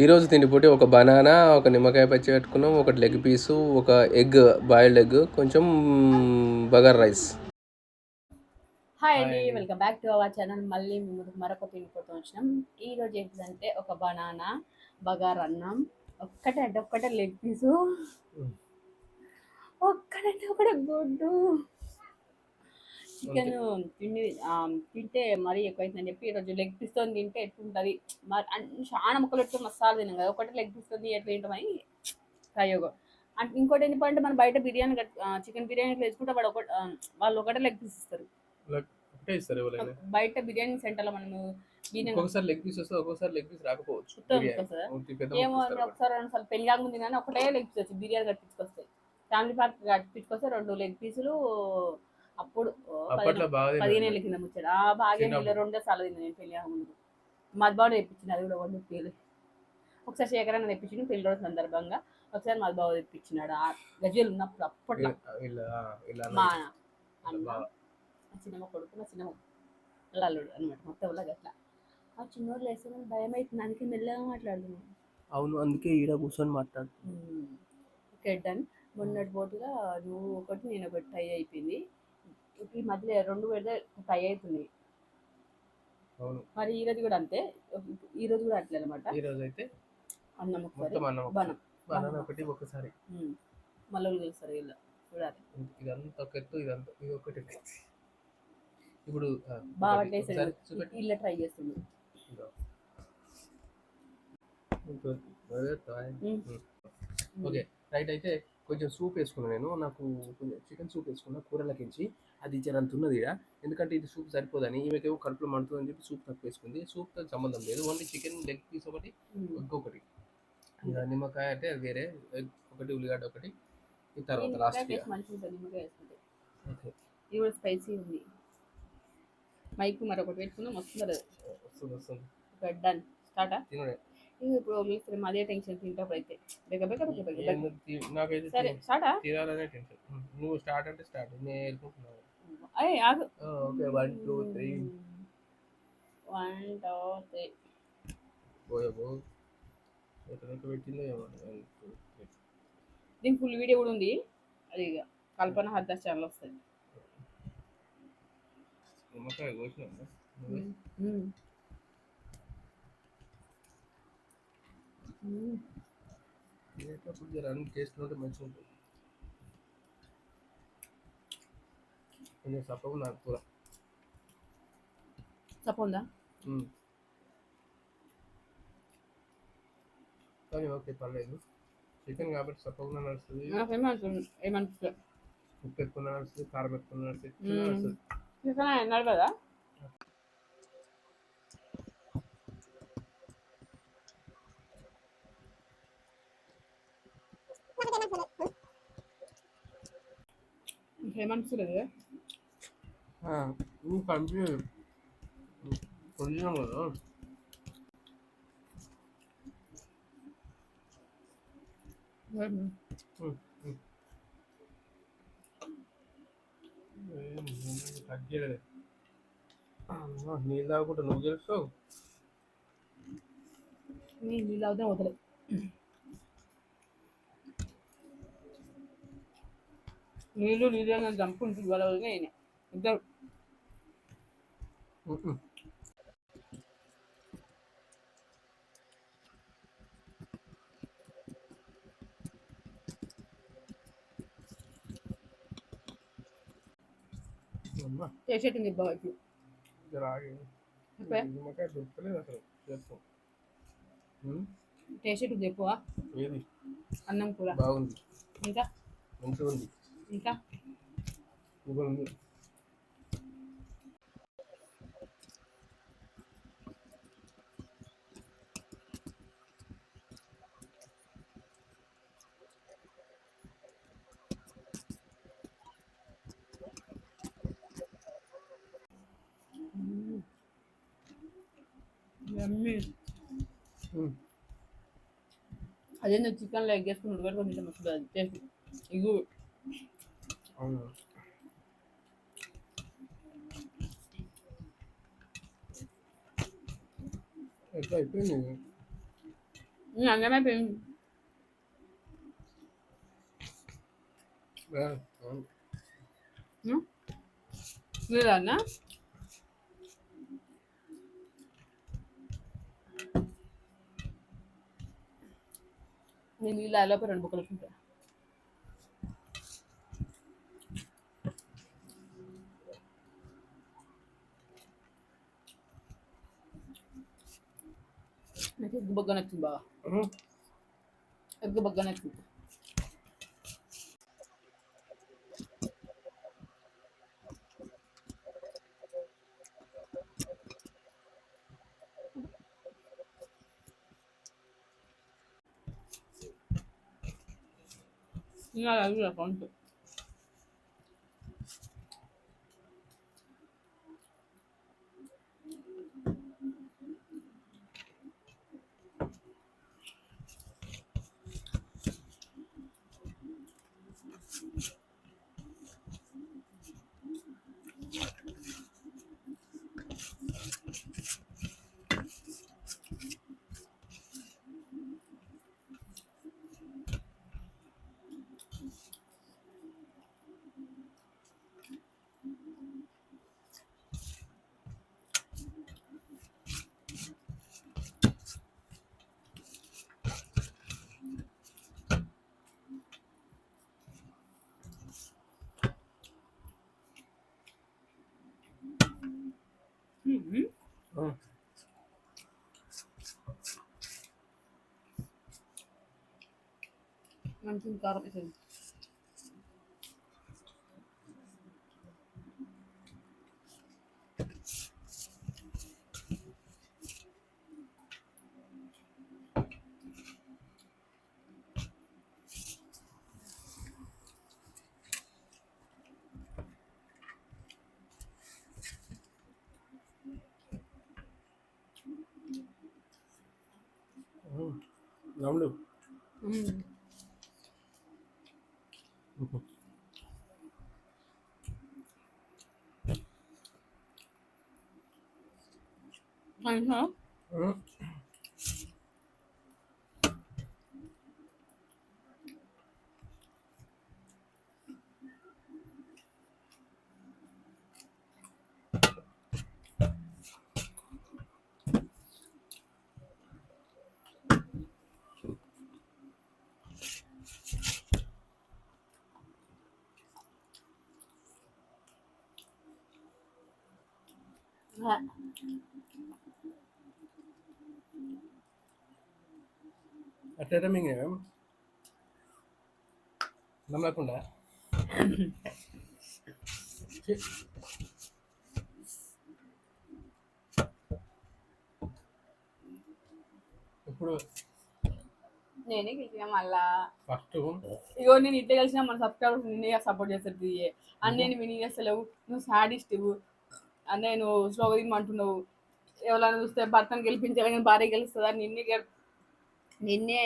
ఈరోజు తిండిపోటీ ఒక బనానా ఒక నిమ్మకాయ పచ్చి పెట్టుకున్నాం ఒకటి లెగ్ పీసు ఒక ఎగ్ బాయిల్డ్ ఎగ్ కొంచెం బగార్ రైస్. హాయ్ అండి welcome back to our channel. మళ్ళీ మీ ముందుకు మరొక తిండిపోతూ వచ్చినాం. ఈ రోజు ఏంటంటే ఒక బనానా బగార్ అన్నం ఒక్కటే అంటే ఒక్కటే లెగ్ పీసు. ఒక్కడంటే ఒకటే గుడ్డు. చికెన్ తిండి తింటే మరీ ఎక్కువైతుందని చెప్పి ఈరోజు లెగ్ పీస్తో తింటే ఎట్లుంటుంది? మరి చాలా ముక్కలు పెట్టుకుని మసాలా తిన్నాం కదా ఒకటే లెగ్ పీస్తో ఎట్లా తింటామని ప్రయోగం. అంటే ఇంకోటి ఏంటంటే మనం బయట బిర్యానీ చికెన్ బిర్యానీ వేసుకుంటే వాడు ఒక ఆ, వాళ్ళు ఒకటే లెగ్ పీస్ ఇస్తారు. ఒకటే బయట బిర్యానీ సెంటర్లో మనము ఒక్కొక్కసారి లెగ్ పీస్ వస్తే ఒక్కొక్కసారి లెగ్ పీస్ రాకపోవచ్చు. వస్తుందా? ఒకటి ఏమో ఒకసారి రెండు సార్లు పెళ్ళి కాకముందు కానీ ఒకటే లెగ్ పీస్ వచ్చి బిర్యానీ కట్టించుకొస్తాయి. ఫ్యామిలీ ప్యాక్ కట్టించుకొస్తే రెండు లెగ్ పీసులు అప్పుడు ఓ, అప్పట్లో పదిహేను బాగా పదిహేను తిన్నాను. ఏళ్ళ కింద ముచ్చాడు ఆ బాగా చిన్నప్పుడు. రెండో సార్లు తిన్నా నేను పెళ్ళి కాకముందు. మధుబాబు తెప్పించింది అది కూడా వండి పేరు ఒకసారి శేఖరన్న తెప్పించింది పెళ్ళి రోజు సందర్భంగా. ఒకసారి మధుబాబు తెప్పించినాడు. ఆ గజలు ఉన్నప్పుడు అప్పట్లో. మా. అన్న బాగా. నా చిన్నమ్మ కొడుకు నా చిన్నమ్మ అల్లుడు అనమాట మొత్తం వల్ల అట్లా ఆ చిన్నోళ్ళు వేస్తే నాకు భయం అవుతుంది అందుకే మెల్లగా మాట్లాడుతున్నాను అవును అందుకే ఈడ కూర్చొని మాట్లాడు ఓకే డన్. మొన్నటి పోటుగా నువ్వు ఒకటి నేను ఒకటి టై అయిపోయింది. ఇప్పుడు ఈ మధ్యలో రెండు పెడితే టై అవుతుంది అవును. మరి ఈ రోజు కూడా అంతే? ఈ రోజు కూడా అట్లే అనమాట ఈ రోజు అయితే అన్నం ఒకసారి. బనం. బనానా ఒకటి ఒకసారి. మళ్ళీ తెలుస్తారు వీళ్ళు. చూడాలి. ఇదంతా ఒక ఎత్తు ఇదంతా ఇది ఒకటి. ఇప్పుడు బాగా ఒకసారి. ఇలా ట్రై చేస్తుంది. ఓకే. రైట్ అయితే కొంచెం సూప్ వేసుకున్నాను నేను. నాకు కొంచెం చికెన్ సూప్ వేసుకున్నా కూరలకించి. అది జరంత ఉన్నది ఇక ఎందుకంటే ఇది సూప్ సరిపోదని ఈమెకేమో కడుపులో మండుతుందని చెప్పి సూప్ తక్కువ వేసుకుంది సూప్తో సంబంధం లేదు. ఓన్లీ చికెన్ లెగ్ పీస్ ఒకటి ఇంకొకటి. ఇక నిమ్మకాయ అంటే వేరే ఎగ్ ఒకటి ఉల్లిగడ్డ ఒకటి ఈ తర్వాత లాస్ట్ ఇది కూడా స్పైసీ ఉంది. మైక్ మరొకటి పెట్టుకుందాం. వస్తుంది వస్తుంది వస్తుంది. డన్ స్టార్టా తినడే ఇప్పుడు మిక్సర్ అదే టెన్షన్ తింటప్పుడు అయితే బెగ బెగ నాకైతే సరే స్టార్టా తినాలనే టెన్షన్ నువ్వు స్టార్ట్ అంటే స్టార్ట్ నేను వెళ్ళుకుంటున్నాను అయ్యి ఆగు. Okay one two three. One two three. పోయబో ఎక్కడెక్కడ పెట్టిందో ఏమో. దీనికి ఫుల్ వీడియో కూడా ఉంది. అది ఇక కల్పన హద్దా ఛానల్ వస్తుంది. నిమ్మకాయ కోసినా టేస్ట్ ఉంటే మంచిగా ఉంటుంది. కొంచెం సప్పగా నాకు కూర తప్ప మ్మ్. కానీ ఓకే పర్లేదు చికెన్ కాబట్టి సప్పగా నడుస్తుంది ఏమనిపిస్తుంది ఉప్పు ఎక్కువ నడుస్తుంది కారం ఎక్కువ. నడుస్తుంది చికెన్ నడవదా ఏమనిపిస్తుంది నువ్వు కంపెనీ ఒరిజినల్ కదా? నీళ్ళు తాగకుండా నువ్వు తెలుస్తావు నీళ్ళు అవుతాం వదలే నీళ్ళు నీళ్ళు చంపుకుంటుంది వాళ్ళ ఇద్దరు చేసేటుంది బాగా నిమ్మకాయ దొరకలేదు అసలు. చేస్తాం. టేస్ట్ ఎక్కువ. ఏది? అన్నం కూర. బాగుంది. ఇంకా? మంచిగా ఉంది ఇంకా? ఉంది యమ్మీ మ్మ్. అదేందో చికెన్లో ఎగ్ వేసుకుని ఉడకట్టుకొని తింటే మస్తు అది టేస్ట్. ఇగు. ఎట్లా అయిపోయింది? అన్నమే అయిపోయింది. ఆ, అవును. మీరు అన్న నేను నీళ్ళు అలోపే రెండు బుక్కలు ఉంటా నాకు ఎగ్గు బొగ్గ నచ్చింది బాగా ఉమ్. ఎగ్గు బొగ్గ నచ్చింది ఇంకా అది అకౌంట్ ఉమ్. మంచి కారం వేసేది ఉమ్. Ramulu I know. మంచిగా ఉమ్. ఆ. అట్లా మింగే నమ్మకుండా ఇప్పుడు నేనే గెలిచిన మళ్ళా ఫస్ట్ ఇగో నేను ఇట్లా కలిసిన మన సబ్స్క్రైబర్స్ నిన్నే సపోర్ట్ చేస్తారు అన్నయ్య విని చేస్తలేవు నువ్వు సాడిస్ట్ నువ్వు స్లోగా తిమ్మంటున్నావు ఎవరైనా చూస్తే భర్తను గెలిపించాలి కానీ భార్య గెలుస్తుందా? నిన్నే గెల్ నిన్నే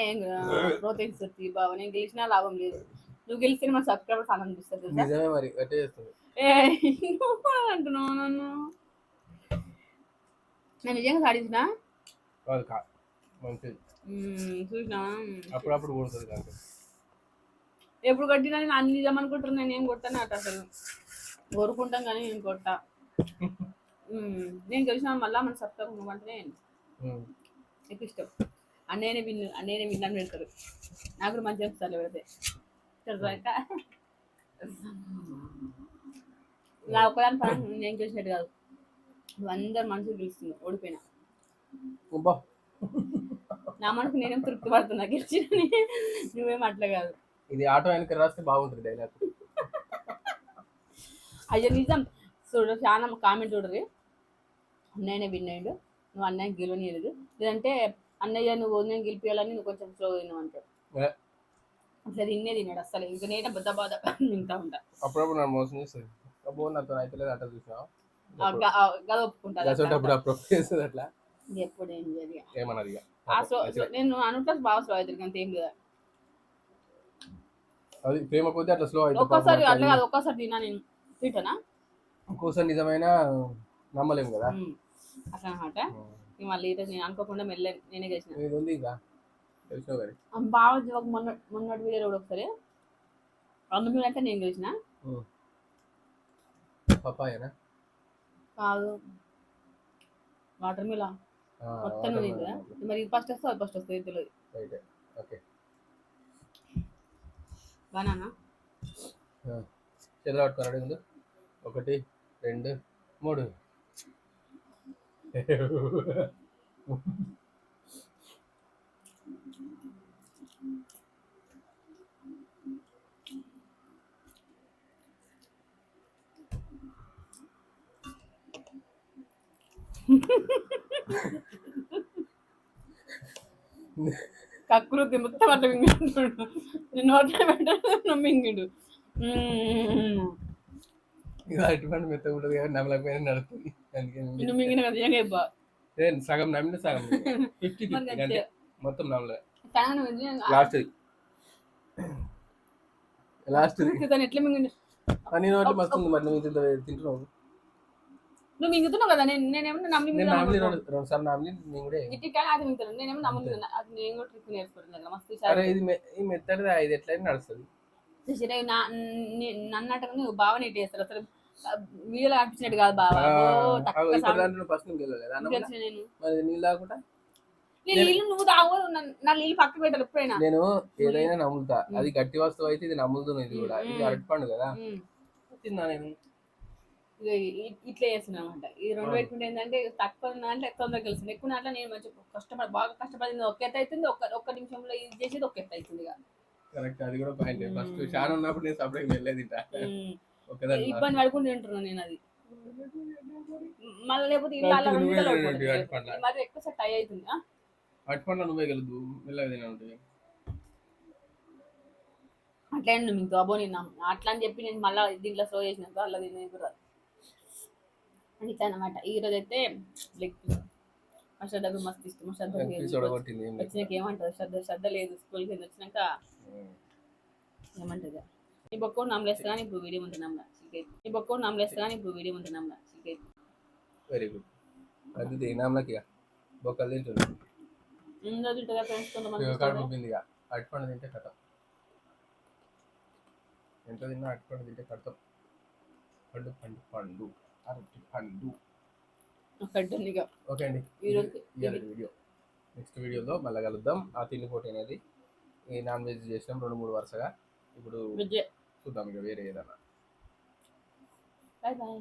ప్రోత్సహిస్తుంది బాబా నేను గెలిచినా లాభం లేదు. నువ్వు గెలిస్తే మన సబ్స్క్రైబర్స్ ఆనందిస్తారు తెలుసా? నిజమే మరి అట్టే చేస్తుంది ఏ నువ్వు కూడా అంటున్నావు నన్ను? నేను నిజంగా కాదు మంచిది. చూసినా? అప్పుడప్పుడు కొడుతుంది దాంట్లో ఎప్పుడు కట్టినా నేను అన్ని నిజం అనుకుంటారు నేను ఏం కొట్టాను అట అసలు. కోరుకుంటాం కానీ నేను కొట్టా. నేను గెలిచిన మళ్ళా మన సత్తా నువ్వంటే ఉమ్. ఎక్కువ ఇష్టం. అన్నయ్యనే విన్ అన్నయ్యనే విన్ అని పెడతారు. నాకు కూడా మంచిగా అనిపిస్తారు పెడితే తెలుసా ఇంకా నా ఒక్కదాని పని నేను గెలిచినట్టు కాదు. నువ్వు అందరు మనుషులు గెలుస్తున్నావు ఓడిపోయినా. నా మనసు నేనేం తృప్తి పడుతున్నా గెలిచిన నువ్వేం అట్లా కాదు. ఇది ఆటో వెనక రాస్తే బాగుంటుంది డైలాగ్ అయ్యో నిజం. చూడు చాలా కామెంట్ చూడరు. అన్నయ్యనే విన్ అయ్యిండు నువ్వు అన్నయ్య గెలవనీయలేదు. లేదంటే అన్నయ్య నువ్వు నేను గెలిపించాలని నువ్వు కొంచెం స్లో తిన్నావు అంటాడు. అట్లా తిన్నే తిన్నాడు అసలు ఇంకా నేనే బద్ద బాధ తింటా ఉంటా. అప్పుడప్పుడు నన్ను మోసం చేస్తుంది. అబ్బో నాతో అయితే అట్లా చూసినా గద ఎప్పుడు ఏం ఆ స్లో నేను అనుకుంటా బాగా స్లో అవుతుంది అంత ఏం లేదా అది ప్రేమ కొద్దీ అట్లా స్లో ఒక్కోసారి అట్లా కాదు ఒక్కోసారి తిన్నా నేను. తింటానా? ఇంకోసారి నిజమైన నమ్మలేము కదా. అట్లా అనమాట మళ్ళీ ఈరోజు నేను అనుకోకుండా మెల్ల నేనే చేసిన. ఇది ఉంది ఇంకా. కానీ బాగా జోక్ మొన్న మొన్నటి వీడియోలో కూడా ఒకసారి. రెండు మీరు అంటే నేను గెలిచిన. పప్పాయనా? కాదు. వాటర్ మిలా మొత్తం తిందా మరి ఇది ఫస్ట్ వస్తుంది ఫస్ట్ వస్తుంది తెలియదు. ఓకే. బనానా. చేతులు ఒకటి. రెండు మూడు కక్కులు మొత్తం అట్లా మింగిండు నేను నోట్లో పెట్టాను మింగిండు మ్మ్. ఇక అటువంటి మెత్త ఉంటుంది కాబట్టి నమ్మలేకపోయినా నడుస్తుంది. అందుకే నిన్ను మింగిన కదా ఏం సగం నమ్మిన సగం. ఫిఫ్టీ ఫిఫ్టీ అంటే మొత్తం నమ్మలే లాస్ట్. లాస్ట్. ఎట్లా మింగిండు అని నోటి మస్తు ఉంది మరి నువ్వు ఇంత తింటున్నావు. నువ్వు మింగుతున్నావు కదా నేను నేనేమో నమ్మి నేను మింగుతున్నాను రెండు సార్లు నామిని నేను కూడా కానీ అది మింగుతాను నేనేమో నమ్ముతున్నా అది నేను కూడా ట్రిక్ నేర్చుకుంటున్నా కదా మస్తు అరే ఇది ఈ మెత్తడిది ఇది ఎట్లయినా నడుస్తుంది. సరే నా నీ- నన్ను అంటే నువ్వు బాగా నీట్ చేస్తారు? అసలు వీడియోలో అనిపించినట్టు కాదు కూడా? తెలిసిన నేను నువ్వు తాగు నా నీళ్ళు పక్కకు పెట్టాలి ఎప్పుడైనా. నేను ఏదైనా నమ్ములుతా అది గట్టి వస్తువు అయితే ఇది నమ్ములుతుంది ఇది కూడా. ఇది. అరటిపండు కదా. తిన్నా నేను. ఇట్లా చేస్తున్నాను అనమాట ఈ రెండు. పెట్టుకుంటే ఏంటంటే తక్కువ అంటే తొందరగా కలిసింది ఎక్కువ దాంట్లో నేను మంచి కష్టపడి బాగా కష్టపడింది ఒక ఎత్తు అవుతుంది ఒక్క ఒక్క నిమిషంలో ఇది చేసేది ఒక ఎత్తు అవుతుంది. కరెక్ట్ అది కూడా పాయింట్ ఫస్ట్. చాలా ఉన్నప్పుడు నేను సపరేట్ వెళ్ళేది ఇబ్బంది పడుకుంటూ తింటున్నాను నేను అది. మళ్ళీ లేకపోతే ఇల్లు అలా ఉండలో మధ్య ఎక్కువ అయ్యి అవుతుంది? ఆ? అరటిపండు నువ్వే గెలదు మెల్లగా అట్లా అండి మీకు అబ్బో నేను అట్లా అని చెప్పి నేను మళ్ళీ దీంట్లో స్లో చేసినాక అలా తినేది కూడా. ఇట్లా అనమాట ఈ రోజు అయితే మా శ్రద్ధకు మస్తు ఇష్టం. శ్రద్ధ. వచ్చినాక ఏమంటుంది శ్రద్ధ శ్రద్ధ లేదు స్కూల్కి వచ్చినాక ఏమంటుంది ఈ బొక్క నమ్మలేస్తా కానీ ఇప్పుడు వీడియో ఉంటుంది నమ్మల ఈ బొక్క నమ్మలేస్తా కానీ ఇప్పుడు వీడియో ఉంటుంది నమ్మల వెరీ గుడ్ అది ఇక బొక్కలు తింటుంది ముందు తింటుందా ఫ్రెండ్స్ కొంతమంది. ఉబ్బింది ఇక అరటిపండు తింటే కథ ఎంత తిన్నా అరటిపండు తింటే కథం పండు పండు పండు అరటి పండు ఉంది ఇక ఓకే అండి ఈ రోజు ఇవాళ వీడియో నెక్స్ట్ వీడియోలో మళ్ళీ కలుద్దాం ఆ తిండి పోటీ అనేది ఈ నాన్ వెజ్ చేసినాం రెండు మూడు వరుసగా. ఇప్పుడు చూద్దాం ఇక వేరే ఏదన్నా బాయ్ బాయ్